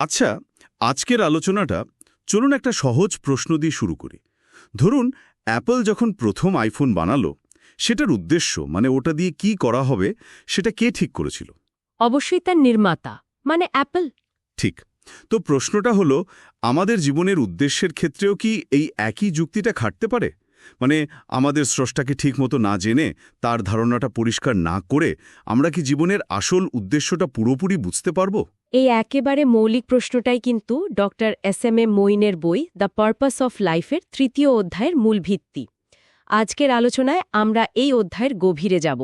আচ্ছা আজকের আলোচনাটা চলুন একটা সহজ প্রশ্ন দিয়ে শুরু করি। ধরুন অ্যাপল যখন প্রথম আইফোন বানালো সেটার উদ্দেশ্য মানে ওটা দিয়ে কি করা হবে সেটা কে ঠিক করেছিল? অবশ্যই তার নির্মাতা মানে অ্যাপল। ঠিক। তো প্রশ্নটা হলো আমাদের জীবনের উদ্দেশ্যের ক্ষেত্রেও কি এই একই যুক্তিটা খাটতে পারে? মানে আমাদের স্রষ্টাকে ঠিকমতো না জেনে তার ধারণাটা পরিষ্কার না করে আমরা কি জীবনের আসল উদ্দেশ্যটা পুরোপুরি বুঝতে পারব? এই একেবারে মৌলিক প্রশ্নটাই কিন্তু ডক্টর এস এম এ মইনের বই দ্য পারপাস অফ লাইফের তৃতীয় অধ্যায়ের মূল ভিত্তি। আজকের আলোচনায় আমরা এই অধ্যায়ের গভীরে যাব।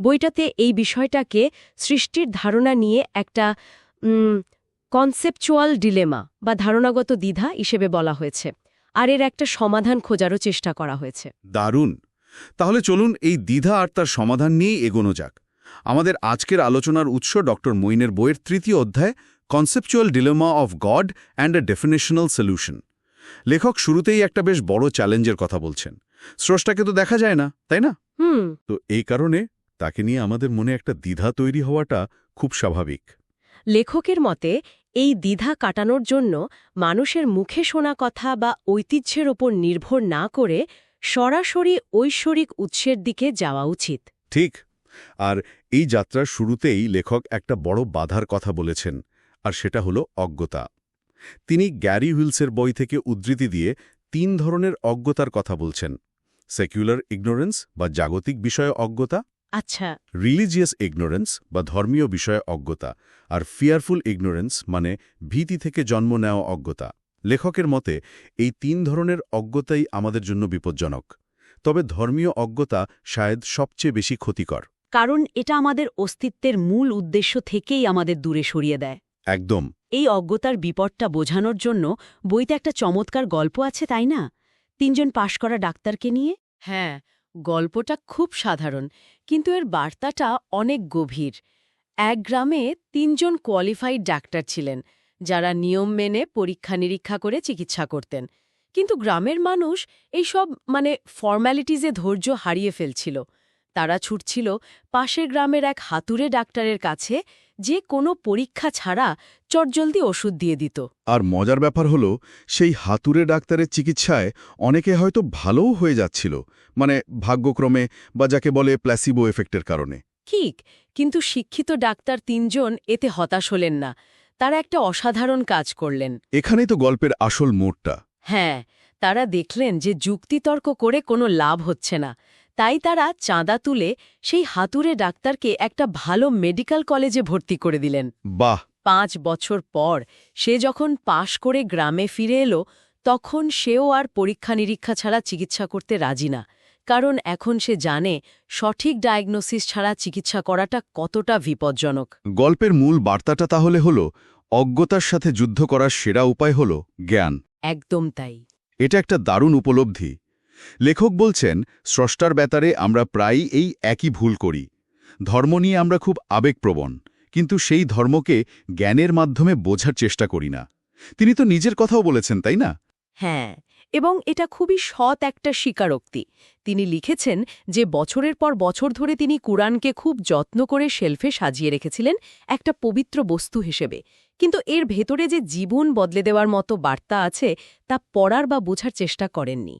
বইটাতে এই বিষয়টাকে সৃষ্টির ধারণা নিয়ে একটা কনসেপচুয়াল ডিলেমা বা ধারণাগত দ্বিধা হিসেবে বলা হয়েছে। আর এর একটা সমাধান খোঁজারও চেষ্টা করা হয়েছে। দারুণ! তাহলে চলুন এই দ্বিধা আর তার সমাধান নিয়েই এগোনো যাক। আমাদের আজকের আলোচনার উৎস ডক্টর মইনের বইয়ের তৃতীয় অধ্যায় conceptual dilemma of God and a definitional solution লেখক শুরুতেই একটা বেশ বড় চ্যালেঞ্জের কথা বলছেন। স্রষ্টাকে তো দেখা যায় না তাই না? হুম। তো এই কারণে তাকে নিয়ে আমাদের মনে একটা দ্বিধা তৈরি হওয়াটা খুব স্বাভাবিক। লেখকের মতে এই দ্বিধা কাটানোর জন্য মানুষের মুখে শোনা কথা বা ঐতিহ্যের ওপর নির্ভর না করে সরাসরি ঐশ্বরিক উৎসের দিকে যাওয়া উচিত। ঠিক। আর এই যাত্রার শুরুতেই লেখক একটা বড় বাধার কথা বলেছেন আর সেটা হলো অজ্ঞতা। তিনি গ্যারি হুইলসের বই থেকে উদ্ধৃতি দিয়ে তিন ধরনের অজ্ঞতার কথা বলছেন সেকুলার ইগনোরেন্স বা জাগতিক বিষয়ে অজ্ঞতা আচ্ছা। রিলিজিয়াস ইগনোরেন্স বা ধর্মীয় বিষয়ে অজ্ঞতা আর ফিয়ারফুল ইগনোরেন্স মানে ভীতি থেকে জন্ম নেওয়া অজ্ঞতা। লেখকের মতে এই তিন ধরনের অজ্ঞতাই আমাদের জন্য বিপজ্জনক। তবে ধর্মীয় অজ্ঞতা শায়দ সবচেয়ে বেশি ক্ষতিকর। কারণ এটা আমাদের অস্তিত্বের মূল উদ্দেশ্য থেকেই আমাদের দূরে সরিয়ে দেয়। একদম। এই অজ্ঞতার বিপদটা বোঝানোর জন্য বইতে একটা চমৎকার গল্প আছে তাই না? তিনজন পাশ করা ডাক্তারকে নিয়ে? হ্যাঁ গল্পটা খুব সাধারণ কিন্তু এর বার্তাটা অনেক গভীর। এক গ্রামে তিনজন কোয়ালিফাইড ডাক্তার ছিলেন যারা নিয়ম মেনে পরীক্ষা নিরীক্ষা করে চিকিৎসা করতেন। কিন্তু গ্রামের মানুষ এইসব মানে ফর্ম্যালিটিজে ধৈর্য হারিয়ে ফেলছিল। তারা ছুটছিল পাশের গ্রামের এক হাতুড়ে ডাক্তারের কাছে যে কোনো পরীক্ষা ছাড়া চটজলদি ওষুধ দিয়ে দিত। আর মজার ব্যাপার হলো সেই হাতুড়ে ডাক্তারের চিকিৎসায় অনেকে হয়তো ভালোও হয়ে যাচ্ছিল মানে ভাগ্যক্রমে বা যাকে বলে প্ল্যাসিবো এফেক্টের কারণে। ঠিক কিন্তু শিক্ষিত ডাক্তার তিনজন এতে হতাশ হলেন না। তারা একটা অসাধারণ কাজ করলেন। এখানেই তো গল্পের আসল মোড়টা। হ্যাঁ তারা দেখলেন যে যুক্তিতর্ক করে কোনো লাভ হচ্ছে না। তাই তারা চাঁদা তুলে সেই হাতুড়ে ডাক্তারকে একটা ভালো মেডিকেল কলেজে ভর্তি করে দিলেন। বাহ! পাঁচ বছর পর সে যখন পাশ করে গ্রামে ফিরে এলো তখন সেও আর পরীক্ষা নিরীক্ষা ছাড়া চিকিৎসা করতে রাজি না। কারণ এখন সে জানে সঠিক ডায়াগনোসিস ছাড়া চিকিৎসা করাটা কতটা বিপজ্জনক। গল্পের মূল বার্তাটা তাহলে হলো অজ্ঞতার সাথে যুদ্ধ করার সেরা উপায় হলো জ্ঞান। একদম তাই। এটা একটা দারুণ উপলব্ধি। লেখক বলছেন, স্রষ্টার ব্যাপারে আমরা প্রায়ই এই একই ভুল করি। ধর্ম নিয়ে আমরা খুব আবেগপ্রবণ, কিন্তু সেই ধর্মকে জ্ঞানের মাধ্যমে বোঝার চেষ্টা করি না। তিনি তো নিজের কথাও বলেছেন, তাই না? হ্যাঁ এবং এটা খুবই সৎ একটা স্বীকারোক্তি। তিনি লিখেছেন যে, বছরের পর বছর ধরে তিনি কুরআনকে খুব যত্ন করে শেলফে সাজিয়ে রেখেছিলেন একটা পবিত্র বস্তু হিসেবে। কিন্তু এর ভেতরে যে জীবন বদলে দেওয়ার মতো বার্তা আছে, তা পড়ার বা বোঝার চেষ্টা করেননি।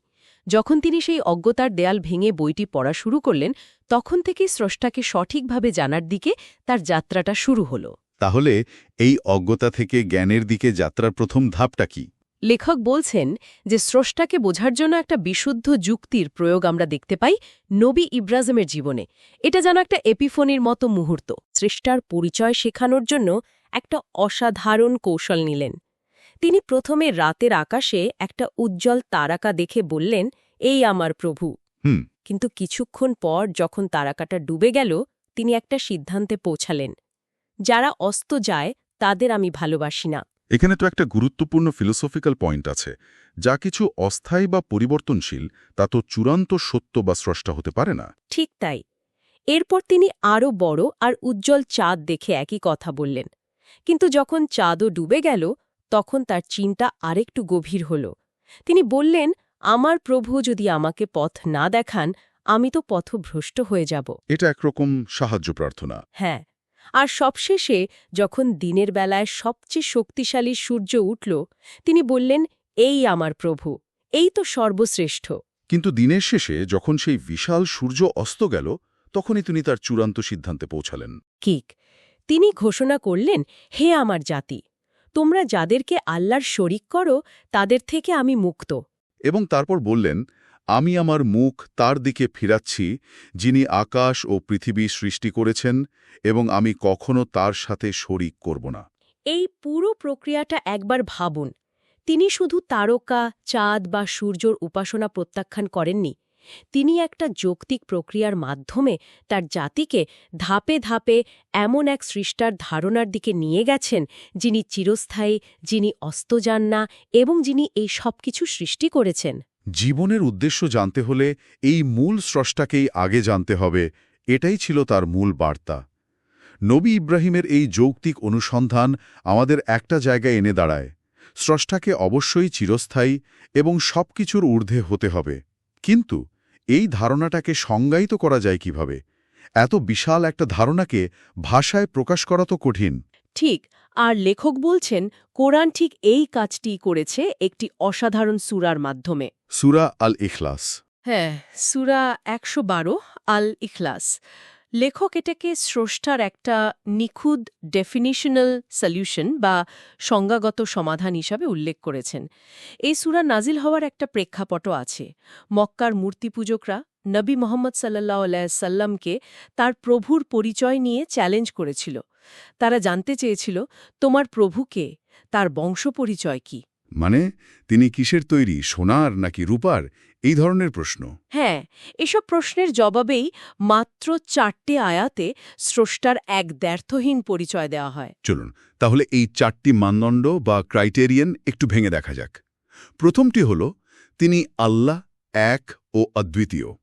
যখন তিনি সেই অজ্ঞতার দেয়াল ভেঙে বইটি পড়া শুরু করলেন তখন থেকেই স্রষ্টাকে সঠিকভাবে জানার দিকে তার যাত্রাটা শুরু হল। তাহলে এই অজ্ঞতা থেকে জ্ঞানের দিকে যাত্রার প্রথম ধাপটা কি? লেখক বলছেন যে স্রষ্টাকে বোঝার জন্য একটা বিশুদ্ধ যুক্তির প্রয়োগ আমরা দেখতে পাই নবী ইব্রাজমের জীবনে। এটা যেন একটা এপিফোনির মতো মুহূর্ত। সৃষ্টার পরিচয় শেখানোর জন্য একটা অসাধারণ কৌশল নিলেন। তিনি প্রথমে রাতের আকাশে একটা উজ্জ্বল তারাকা দেখে বললেন এই আমার প্রভু। কিন্তু কিছুক্ষণ পর যখন তারাকাটা ডুবে গেল তিনি একটা সিদ্ধান্তে পৌঁছালেন। যারা অস্ত যায় তাদের আমি ভালোবাসি না। এখানে তো একটা গুরুত্বপূর্ণ ফিলোসফিক্যাল পয়েন্ট আছে। যা কিছু অস্থায়ী বা পরিবর্তনশীল তা তো চূড়ান্ত সত্য বা স্রষ্টা হতে পারে না। ঠিক তাই। এরপর তিনি আরও বড় আর উজ্জ্বল চাঁদ দেখে একই কথা বললেন। কিন্তু যখন চাঁদও ডুবে গেল তখন তার চিন্তা আরেকটু গভীর হল। তিনি বললেন আমার প্রভু যদি আমাকে পথ না দেখান আমি তো পথভ্রষ্ট হয়ে যাব। এটা একরকম সাহায্য প্রার্থনা। হ্যাঁ। আর সবশেষে যখন দিনের বেলায় সবচেয়ে শক্তিশালী সূর্য উঠল তিনি বললেন এই আমার প্রভু এই তো সর্বশ্রেষ্ঠ। কিন্তু দিনের শেষে যখন সেই বিশাল সূর্য অস্ত গেল তখনই তিনি তার চূড়ান্ত সিদ্ধান্তে পৌঁছালেন। কিক তিনি ঘোষণা করলেন হে আমার জাতি তোমরা যাদেরকে আল্লাহর শরিক করো তাদের থেকে আমি মুক্ত। এবং তারপর বললেন আমি আমার মুখ তার দিকে ফিরাচ্ছি যিনি আকাশ ও পৃথিবী সৃষ্টি করেছেন এবং আমি কখনো তার সাথে শরিক করব না। এই পুরো প্রক্রিয়াটা একবার ভাবুন। তিনি শুধু তারকা চাঁদ বা সূর্যর উপাসনা প্রত্যাখ্যান করেননি তিনি একটা যৌক্তিক প্রক্রিয়ার মাধ্যমে তার জাতিকে ধাপে ধাপে এমন এক সৃষ্টার ধারণার দিকে নিয়ে গেছেন যিনি চিরস্থায়ী, যিনি অস্ত যান না এবং যিনি এই সব কিছু সৃষ্টি করেছেন। জীবনের উদ্দেশ্য জানতে হলে এই মূল স্রষ্টাকেই আগে জানতে হবে, এটাই ছিল তার মূল বার্তা। নবী ইব্রাহিমের এই যৌক্তিক অনুসন্ধান আমাদের একটা জায়গায় এনে দাঁড়ায়, স্রষ্টাকে অবশ্যই চিরস্থায়ী এবং সবকিছুর ঊর্ধ্বে হতে হবে। কিন্তু এই ধারণাটাকে সংজ্ঞায়িত করা যায় কীভাবে? এত বিশাল একটা ধারণাকে ভাষায় প্রকাশ করা তো কঠিন। ঠিক আর লেখক বলছেন কোরআন ঠিক এই কাজটি করেছে একটি অসাধারণ সুরার মাধ্যমে। সুরা আল ইখলাস হ্যাঁ সুরা একশো বারো আল ইখলাস লেখক এটাকে স্রষ্টার একটা নিখুঁত ডেফিনিশনাল সলিউশন বা সংজ্ঞাগত সমাধান হিসাবে উল্লেখ করেছেন। এই সুরা নাজিল হওয়ার একটা প্রেক্ষাপটও আছে। মক্কার মূর্তি পূজকরা নবী মোহাম্মদ সাল্লাহ সাল্লামকে তার প্রভুর পরিচয় নিয়ে চ্যালেঞ্জ করেছিল। তারা জানতে চেয়েছিল, তোমার প্রভুকে তার বংশ পরিচয় কি? মানে তিনি কিসের তৈরি সোনার নাকি রূপার? এই ধরনের প্রশ্ন। হ্যাঁ এসব প্রশ্নের জবাবেই মাত্র চারটে আয়াতে স্রষ্টার এক দ্ব্যর্থহীন পরিচয় দেওয়া হয়। চলুন তাহলে এই চারটি মানদণ্ড বা ক্রাইটেরিয়ান একটু ভেঙে দেখা যাক। প্রথমটি হল তিনি আল্লাহ এক ও অদ্বিতীয়।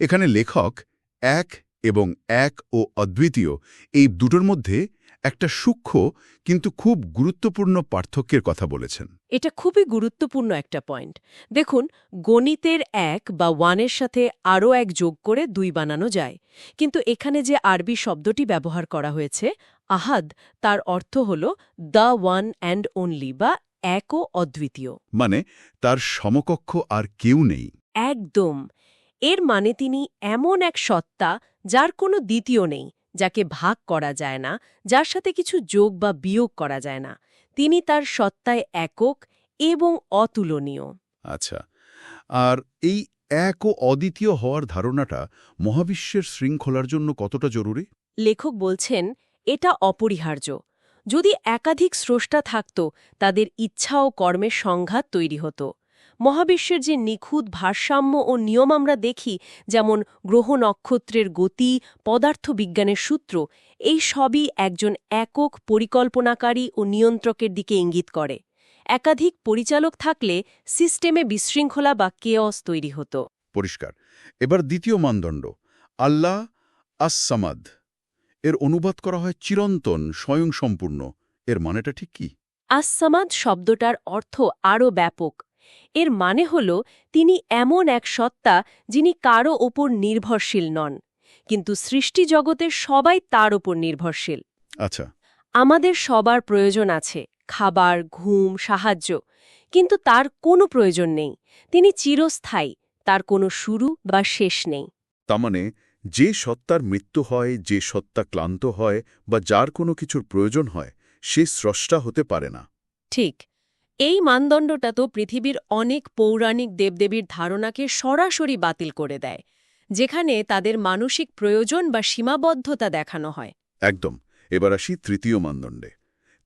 এখানে লেখক এক এবং এক ও অদ্বিতীয় এই দুটোর মধ্যে একটা সূক্ষ্ম কিন্তু খুব গুরুত্বপূর্ণ পার্থক্যের কথা বলেছেন। এটা খুবই গুরুত্বপূর্ণ একটা পয়েন্ট। দেখুন গণিতের এক বা ওয়ানের সাথে আরও এক যোগ করে দুই বানানো যায়। কিন্তু এখানে যে আরবি শব্দটি ব্যবহার করা হয়েছে আহাদ তার অর্থ হল দ্য ওয়ান অ্যান্ড অনলি বা এক ও অদ্বিতীয় মানে তার সমকক্ষ আর কেউ নেই। একদম। এর মানে তিনি এমন এক সত্তা যার কোনো দ্বিতীয় নেই। যাকে ভাগ করা যায় না যার সাথে কিছু যোগ বা বিয়োগ করা যায় না। তিনি তার সত্তায় একক এবং অতুলনীয়। আচ্ছা আর এই এক ও অদ্বিতীয় হওয়ার ধারণাটা মহাবিশ্বের শৃঙ্খলার জন্য কতটা জরুরি? লেখক বলছেন এটা অপরিহার্য। যদি একাধিক স্রষ্টা থাকত তাদের ইচ্ছা ও কর্মের সংঘাত তৈরি হতো। মহাবিশ্বের যে নিখুঁত ভারসাম্য ও নিয়ম আমরা দেখি যেমন গ্রহ নক্ষত্রের গতি পদার্থবিজ্ঞানের সূত্র এই সবই একজন একক পরিকল্পনাকারী ও নিয়ন্ত্রকের দিকে ইঙ্গিত করে। একাধিক পরিচালক থাকলে সিস্টেমে বিশৃঙ্খলা বা কেয়স তৈরি হতো। পরিষ্কার। এবার দ্বিতীয় মানদণ্ড আল্লাহ আসসামাদ। এর অনুবাদ করা হয় চিরন্তন স্বয়ংসম্পূর্ণ। এর মানেটা ঠিক কি? আসসামাদ শব্দটার অর্থ আরও ব্যাপক। এর মানে হল তিনি এমন এক সত্তা যিনি কারও ওপর নির্ভরশীল নন কিন্তু সৃষ্টি জগতের সবাই তার ওপর নির্ভরশীল। আচ্ছা। আমাদের সবার প্রয়োজন আছে খাবার ঘুম সাহায্য কিন্তু তার কোনো প্রয়োজন নেই। তিনি চিরস্থায়ী তার কোনো শুরু বা শেষ নেই। তার মানে যে সত্তার মৃত্যু হয় যে সত্তা ক্লান্ত হয় বা যার কোনো কিছুর প্রয়োজন হয় সে স্রষ্টা হতে পারে না। ঠিক। এই মানদণ্ডটা তো পৃথিবীর অনেক পৌরাণিক দেবদেবীর ধারণাকে সরাসরি বাতিল করে দেয় যেখানে তাদের মানসিক প্রয়োজন বা সীমাবদ্ধতা দেখানো হয়। একদম এবার আসি তৃতীয় মানদণ্ডে।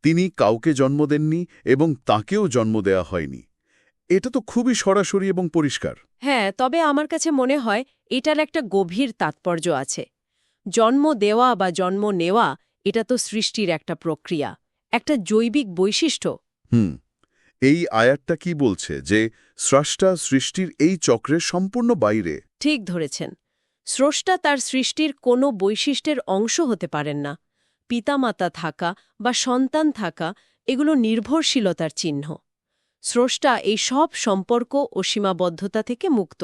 তিনি কাউকে জন্ম দেননি এবং তাকেও জন্ম দেয়া হয়নি। এটা তো খুবই সরাসরি এবং পরিষ্কার। হ্যাঁ তবে আমার কাছে মনে হয় এটার একটা গভীর তাৎপর্য আছে। জন্ম দেওয়া বা জন্ম নেওয়া এটা তো সৃষ্টির একটা প্রক্রিয়া একটা জৈবিক বৈশিষ্ট্য। হুম। এই আয়াতটা কি বলছে যে স্রষ্টা সৃষ্টির এই চক্রের সম্পূর্ণ বাইরে? ঠিক ধরেছেন। স্রষ্টা তার সৃষ্টির কোনো বৈশিষ্ট্যের অংশ হতে পারেন না। পিতামাতা থাকা বা সন্তান থাকা এগুলো নির্ভরশীলতার চিহ্ন। স্রষ্টা এই সব সম্পর্ক ও সীমাবদ্ধতা থেকে মুক্ত।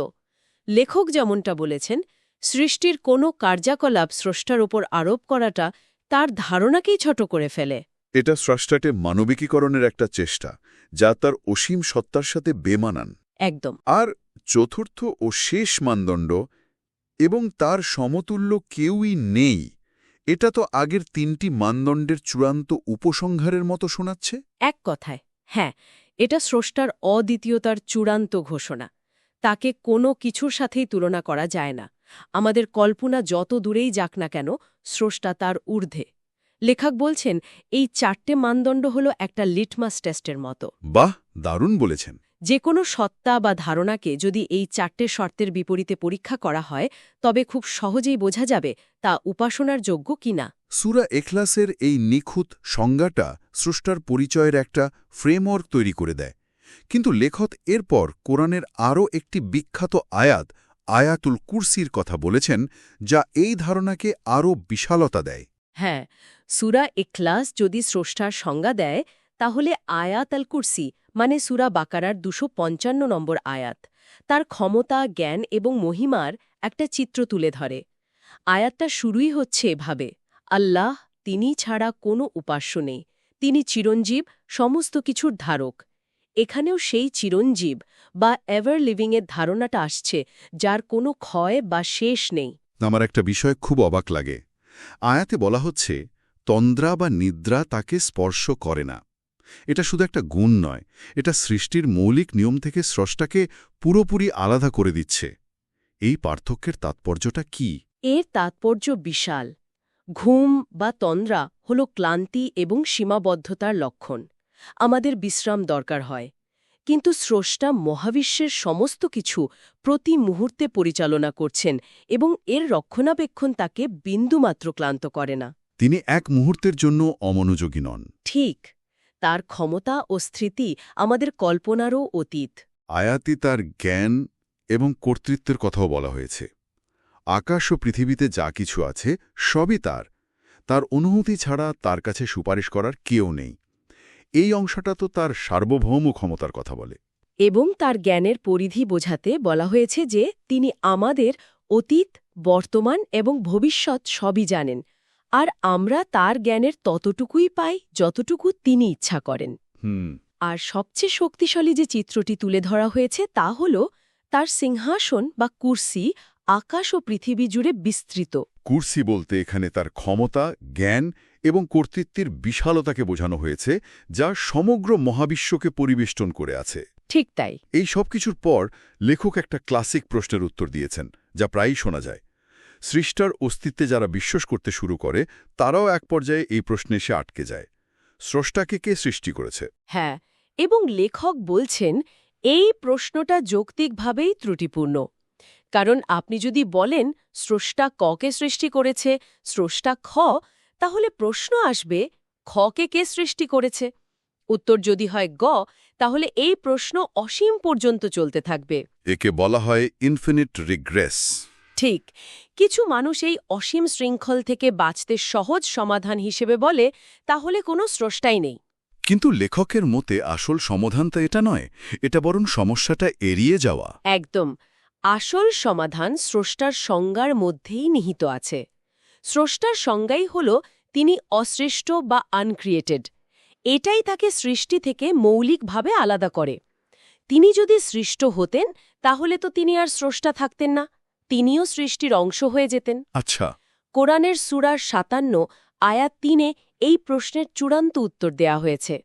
লেখক যেমনটা বলেছেন সৃষ্টির কোনো কার্যকলাপ স্রষ্টার ওপর আরোপ করাটা তার ধারণাকেই ছোট করে ফেলে। এটা স্রষ্টাটে মানবিকীকরণের একটা চেষ্টা। যা তার অসীম সত্তার সাথে বেমানান। একদম। আর চতুর্থ ও শেষ মানদণ্ড এবং তার সমতুল্য কেউই নেই এটা তো আগের তিনটি মানদণ্ডের চূড়ান্ত উপসংহারের মতো শোনাচ্ছে? এক কথায় হ্যাঁ এটা স্রষ্টার অদ্বিতীয়তার চূড়ান্ত ঘোষণা। তাকে কোনো কিছুর সাথেই তুলনা করা যায় না। আমাদের কল্পনা যত দূরেই যাক না কেন স্রষ্টা তার ঊর্ধ্বে। লেখক বলছেন এই চারটে মানদণ্ড হল একটা লিটমাস টেস্টের মতো। বাহ দারুণ বলেছেন। যে কোনো সত্তা বা ধারণাকে যদি এই চারটে শর্তের বিপরীতে পরীক্ষা করা হয় তবে খুব সহজেই বোঝা যাবে তা উপাসনার যোগ্য কিনা সুরা এখলাসের এই নিখুঁত সংজ্ঞাটা স্রষ্টার পরিচয়ের একটা ফ্রেমওয়ার্ক তৈরি করে দেয়। কিন্তু লেখক এরপর কোরআনের আরও একটি বিখ্যাত আয়াত আয়াতুল কুরসির কথা বলেছেন যা এই ধারণাকে আরও বিশালতা দেয়। হ্যাঁ সুরা এখলাস যদি স্রষ্টার সংজ্ঞা দেয়, তাহলে আয়াত আল কুরসি মানে সুরা বাকারার দুশো পঞ্চান্ন নম্বর আয়াত। তার ক্ষমতা, জ্ঞান এবং মহিমার একটা চিত্র তুলে ধরে। আয়াতটা শুরুই হচ্ছে এভাবে, আল্লাহ তিনি ছাড়া কোনো উপাস্য নেই, তিনি চিরঞ্জীব, সমস্ত কিছুর ধারক। এখানেও সেই চিরঞ্জীব বা এভার লিভিংয়ের ধারণাটা আসছে, যার কোনো ক্ষয় বা শেষ নেই। আমার একটা বিষয় খুব অবাক লাগে। আয়াতে বলা হচ্ছে তন্দ্রা বা নিদ্রা তাকে স্পর্শ করে না। এটা শুধু একটা গুণ নয়, এটা সৃষ্টির মৌলিক নিয়ম থেকে স্রষ্টাকে পুরোপুরি আলাদা করে দিচ্ছে। এই পার্থক্যের তাৎপর্যটা কি? এর তাৎপর্য বিশাল। ঘুম বা তন্দ্রা হল ক্লান্তি এবং সীমাবদ্ধতার লক্ষণ। আমাদের বিশ্রাম দরকার হয়। কিন্তু স্রষ্টা মহাবিশ্বের সমস্ত কিছু প্রতি মুহূর্তে পরিচালনা করছেন এবং এর রক্ষণাবেক্ষণ তাকে বিন্দুমাত্র ক্লান্ত করে না। তিনি এক মুহূর্তের জন্য অমনোযোগী নন। ঠিক তার ক্ষমতা ও স্মৃতি আমাদের কল্পনারও অতীত। আয়াতি তার জ্ঞান এবং কর্তৃত্বের কথাও বলা হয়েছে। আকাশ ও পৃথিবীতে যা কিছু আছে সবই তার। তার অনুমতি ছাড়া তার কাছে সুপারিশ করার কেউ নেই। এই অংশটা তো তার সার্বভৌম ক্ষমতার কথা বলে। এবং তার জ্ঞানের পরিধি বোঝাতে বলা হয়েছে যে তিনি আমাদের অতীত বর্তমান এবং ভবিষ্যৎ সবই জানেন। আর আমরা তার জ্ঞানের ততটুকুই পাই যতটুকু তিনি ইচ্ছা করেন। হুম। আর সবচেয়ে শক্তিশালী যে চিত্রটি তুলে ধরা হয়েছে তা হল তার সিংহাসন বা কুর্সি আকাশ ও পৃথিবী জুড়ে বিস্তৃত। কুর্সি বলতে এখানে তার ক্ষমতা জ্ঞান এবং কর্তৃত্বের বিশালতাকে বোঝানো হয়েছে যা সমগ্র মহাবিশ্বকে পরিবেষ্টন করে আছে। ঠিক তাই। এই সব কিছুর পর লেখক একটা ক্লাসিক প্রশ্নের উত্তর দিয়েছেন যা প্রায়ই শোনা যায়। সৃষ্টার অস্তিত্বে যারা বিশ্বাস করতে শুরু করে তারাও এক পর্যায়ে এই প্রশ্নে এসে আটকে যায়। স্রষ্টাকে কে সৃষ্টি করেছে? হ্যাঁ এবং লেখক বলছেন এই প্রশ্নটা যৌক্তিকভাবেই ত্রুটিপূর্ণ। কারণ আপনি যদি বলেন স্রষ্টা ককে সৃষ্টি করেছে স্রষ্টা খ তাহলে প্রশ্ন আসবে খকে কে সৃষ্টি করেছে? উত্তর যদি হয় গ তাহলে এই প্রশ্ন অসীম পর্যন্ত চলতে থাকবে। একে বলা হয় ইনফিনিট রিগ্রেস ঠিক কিছু মানুষ এই অসীম শৃঙ্খল থেকে বাঁচতে সহজ সমাধান হিসেবে বলে তাহলে কোনো স্রষ্টাই নেই। কিন্তু লেখকের মতে আসল সমাধান তো এটা নয় এটা বরং সমস্যাটা এড়িয়ে যাওয়া। একদম আসল সমাধান স্রষ্টার সংজ্ঞার মধ্যেই নিহিত আছে। স্রষ্টার সংজ্ঞাই হল তিনি অসৃষ্ট বা আনক্রিয়েটেড এটাই তাকে সৃষ্টি থেকে মৌলিকভাবে আলাদা করে। তিনি যদি সৃষ্ট হতেন তাহলে তো তিনি আর স্রষ্টা থাকতেন না। তিনিও সৃষ্টির অংশ হয়ে যেতেন। আচ্ছা। কোরআনের সুরার সাতান্ন আয়াত তিনে এই প্রশ্নের চূড়ান্ত উত্তর দেয়া হয়েছে।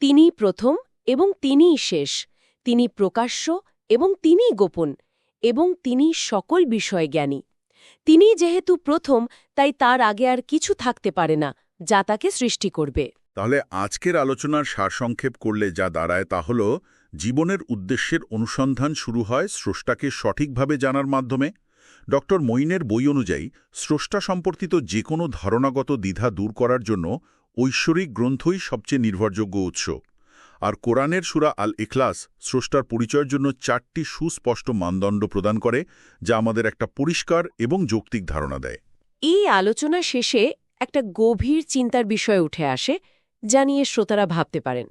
তিনিই প্রথম এবং তিনিই শেষ। তিনি প্রকাশ্য এবং তিনিই গোপন এবং তিনি সকল বিষয়ে জ্ঞানী। তিনি যেহেতু প্রথম তাই তার আগে আর কিছু থাকতে পারে না যা তাকে সৃষ্টি করবে। তাহলে আজকের আলোচনার সারসংক্ষেপ করলে যা দাঁড়ায় তা হল জীবনের উদ্দেশ্যের অনুসন্ধান শুরু হয় স্রষ্টাকে সঠিকভাবে জানার মাধ্যমে। ড. মইনের বই অনুযায়ী, স্রষ্টা সম্পর্কিত যে কোনো ধারণাগত দ্বিধা দূর করার জন্য ঐশ্বরিক গ্রন্থই সবচেয়ে নির্ভরযোগ্য উৎস। আর কোরআনের সুরা আল ইখলাস স্রষ্টার পরিচয়ের জন্য চারটি সুস্পষ্ট মানদণ্ড প্রদান করে, যা আমাদের একটা পরিষ্কার এবং যৌক্তিক ধারণা দেয়। এই আলোচনা শেষে একটা গভীর চিন্তার বিষয় উঠে আসে, যা নিয়ে শ্রোতারা ভাবতে পারেন।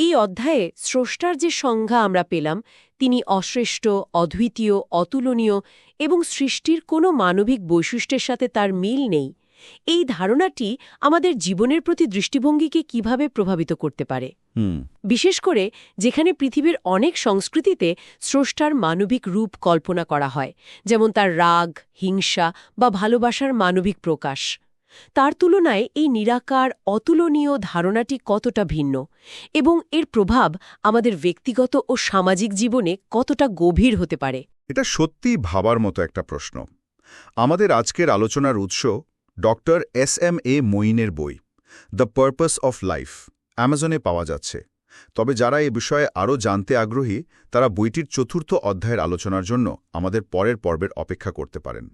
এই অধ্যায়ে স্রষ্টার যে সংজ্ঞা আমরা পেলাম তিনি অশ্রেষ্ঠ অদ্বিতীয় অতুলনীয় এবং সৃষ্টির কোনো মানবিক বৈশিষ্ট্যের সাথে তার মিল নেই। এই ধারণাটি আমাদের জীবনের প্রতি দৃষ্টিভঙ্গিকে কীভাবে প্রভাবিত করতে পারে? বিশেষ করে যেখানে পৃথিবীর অনেক সংস্কৃতিতে স্রষ্টার মানবিক রূপ কল্পনা করা হয় যেমন তার রাগ হিংসা বা ভালোবাসার মানবিক প্রকাশ। তার তুলনায় এই নিরাকার, অতুলনীয় ধারণাটি কতটা ভিন্ন এবং এর প্রভাব আমাদের ব্যক্তিগত ও সামাজিক জীবনে কতটা গভীর হতে পারে? এটা সত্যিই ভাবার মতো একটা প্রশ্ন। আমাদের আজকের আলোচনার উৎস ডক্টর এস এম এ মঈনের বই, দ্য পারপাস অফ লাইফ, অ্যামাজনে পাওয়া যাচ্ছে। তবে যারা এ বিষয়ে আরও জানতে আগ্রহী, তারা বইটির চতুর্থ অধ্যায়ের আলোচনার জন্য আমাদের পরের পর্বের অপেক্ষা করতে পারেন।